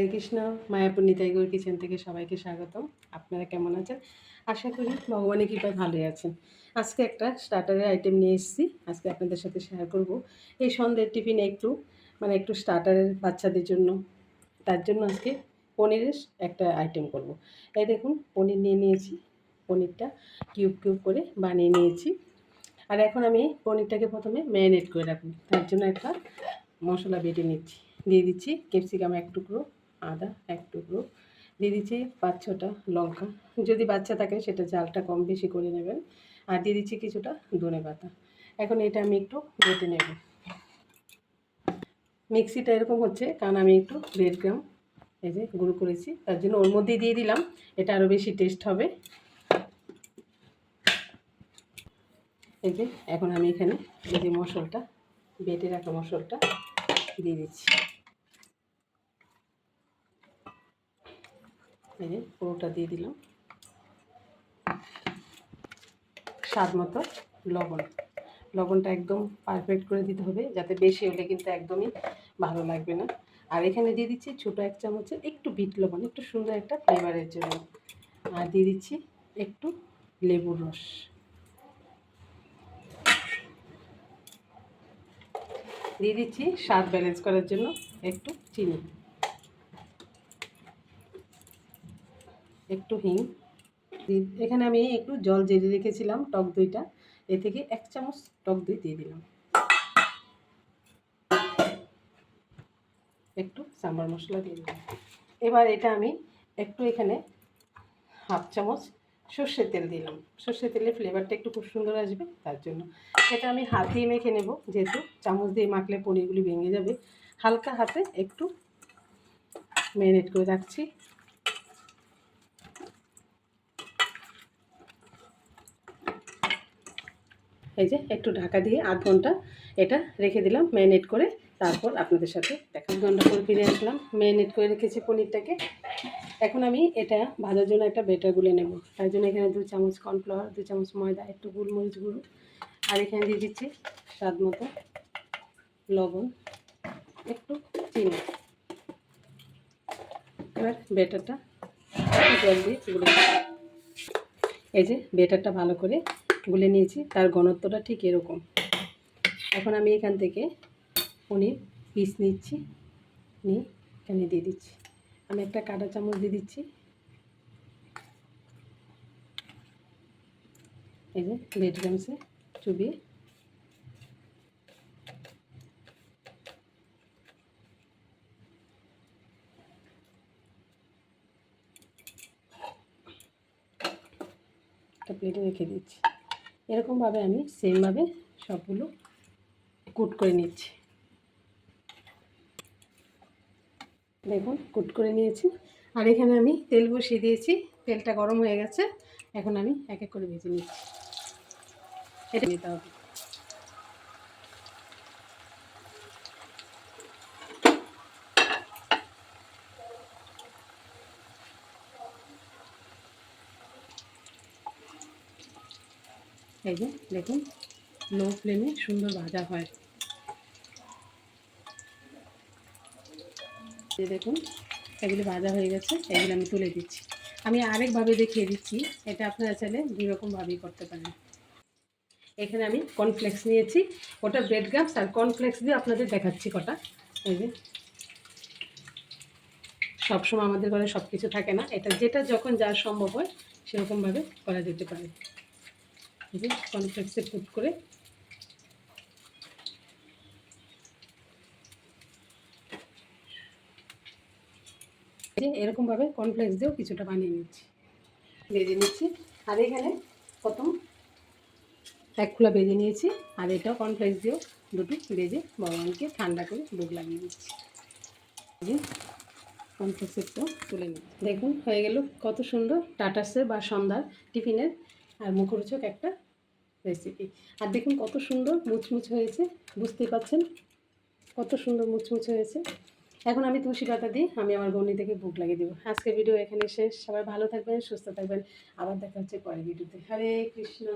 হরে Krishna, Mayapur Nitai Gaur kitchen থেকে সবাইকে স্বাগতম। আপনারা কেমন আছেন? আশা করি ভগবানের কৃপায় ভালোই আছেন। আজকে একটা স্টার্টারের আইটেম নিয়ে এসেছি। আজকে আপনাদের সাথে শেয়ার করব। এই সন্ধ্যের টিফিনে একটু মানে একটু স্টার্টারের বাচ্চাদের জন্য। তার জন্য আজকে পনিরের একটা আইটেম করব। এই দেখুন, পনির নিয়ে নিয়েছি। পনিরটা কিউব কিউব করে বানিয়ে নিয়েছি। আর এখন আমি পনিরটাকে প্রথমে ম্যারিনেট করে রাখব। তার জন্য একটা মশলা বেটে নিচ্ছি। দিয়ে দিচ্ছি ক্যাপসিকাম এক টুকরো। আদা এক টুকরো। দিয়ে দিচ্ছি পাঁচ ছটা লঙ্কা। যদি বাচ্চা থাকে সেটা জালটা কম বেশি করে নেবেন। আর দিয়ে দিচ্ছি কিছুটা ধনে পাতা। এখন এটা আমি একটু বেটে নেব। মিক্সিটা এরকম হচ্ছে, কারণ আমি একটু দেড় গ্রাম এই যে গুঁড়ো করেছি। তার জন্য ওর মধ্যেই দিয়ে দিলাম, এটা আরও বেশি টেস্ট হবে। এই যে, এখন আমি এখানে এই যে মশলাটা, বেটে রাখা মশলাটা দিয়ে দিচ্ছি। এই পুরোটা দিয়ে দিলাম। স্বাদ মতো লবণ। লবণটা একদম পারফেক্ট করে দিতে হবে, যাতে বেশি হলে কিন্তু একদমই ভালো লাগবে না। আর এখানে দিয়ে দিচ্ছি ছোটো এক চামচের একটু বিট লবণ, একটু সুন্দর একটা ফ্লেভারের জন্য। আর দিয়ে দিচ্ছি একটু লেবুর রস। দিয়ে দিচ্ছি স্বাদ ব্যালেন্স করার জন্য একটু চিনি। একটু হিং। এখানে আমি একটু জল জেলে রেখেছিলাম টক দইটা। এ থেকে এক চামচ টক দই দিয়ে দিলাম। একটু সাম্বার মশলা দিয়ে দিলাম। এবার এটা আমি একটু এখানে হাফ চামচ সর্ষের তেল দিলাম। সর্ষের তেলের ফ্লেভারটা একটু খুব সুন্দর আসবে তার জন্য। এটা আমি হাতেই মেখে নেব, যেহেতু চামচ দিয়ে মাখলে পনিরগুলি ভেঙে যাবে। হালকা হাতে একটু ম্যারিনেট করে রাখছি। এই যে একটু ঢাকা দিয়ে আধ ঘণ্টা এটা রেখে দিলাম, ম্যারিনেট করে তারপর আপনাদের সাথে দেখা। ঘণ্টা করে ফিরে আসলাম, ম্যারিনেট করে রেখেছি পনিরটাকে। এখন আমি এটা ভাজার জন্য একটা বেটার গুলে নেব। তার জন্য এখানে দু চামচ কর্নফ্লাওয়ার, দু চামচ ময়দা, একটু গোলমরিচ গুঁড়ো আর এখানে দিয়ে দিচ্ছি স্বাদ মতো লবণ, একটু চিনি। এবার বেটারটা জল দিয়ে এই যে বেটারটা ভালো করে গুলে নিয়েছি, তার ঘনত্বটা ঠিক এরকম। এখন আমি এখান থেকে পনির পিস নিচ্ছি, নিয়ে এখানে দিয়ে দিচ্ছি। আমি একটা কাটা চামচ দিয়ে দিচ্ছি। এই যে ব্রেড গ্রামসে চুবিয়ে। একটা প্লেটে রেখে দিচ্ছি। এরকমভাবে আমি সেমভাবে সবগুলো কুট করে নিচ্ছি। দেখুন, কুট করে নিয়েছি। আর এখানে আমি তেল বসিয়ে দিয়েছি। তেলটা গরম হয়ে গেছে। এখন আমি এক এক করে ভেজে নিচ্ছি। এটা নিতে হবে। এই যে, দেখুন লো ফ্লেমে সুন্দর ভাজা হয়। এই দেখুন, এগুলি ভাজা হয়ে গেছে, এগুলো আমি তুলে দিচ্ছি। আমি আরেকভাবে দেখিয়ে দিচ্ছি, এটা আপনারা চাইলে দুই রকমভাবেই করতে পারেন। এখানে আমি কর্নফ্লেক্স নিয়েছি, ওটা ব্রেড গামস আর কর্নফ্লেক্স দিয়ে আপনাদের দেখাচ্ছি কটা। এই যে, সবসময় আমাদের ঘরে সব কিছু থাকে না, এটা যেটা যখন যার সম্ভব হয়, সেরকমভাবে করা যেতে পারে। যে কর্নফ্লেক্সে কুট করে। এরকমভাবে কর্নফ্লেক্স দিয়েও কিছুটা বানিয়ে নিচ্ছি। ভেজে নিচ্ছি। আর এখানে প্রথম এক খোলা ভেজে নিয়েছি। আর এটাও কর্নফ্লেক্স দিয়েও দুটো ভেজে ভগবানকে ঠান্ডা করে ভোগ লাগিয়ে দিচ্ছি। কর্নফ্লেক্স একটু তুলে নিই। দেখুন, হয়ে গেল কত সুন্দর টাটাসের বা সন্ধ্যার টিফিনের আর মুখরোচক একটা রেসিপি আর দেখুন কত সুন্দর মুচমুচ হয়েছে, বুঝতেই পাচ্ছেন? কত সুন্দর মুচমুচ হয়েছে। এখন আমি তুলসী পাতা দিই আমি আমার বন্ধু থেকে বুক লাগিয়ে দেবো। আজকের ভিডিও এখানে শেষ। সবাই ভালো থাকবেন, সুস্থ থাকবেন। আবার দেখা হচ্ছে পরের ভিডিওতে হরে কৃষ্ণ।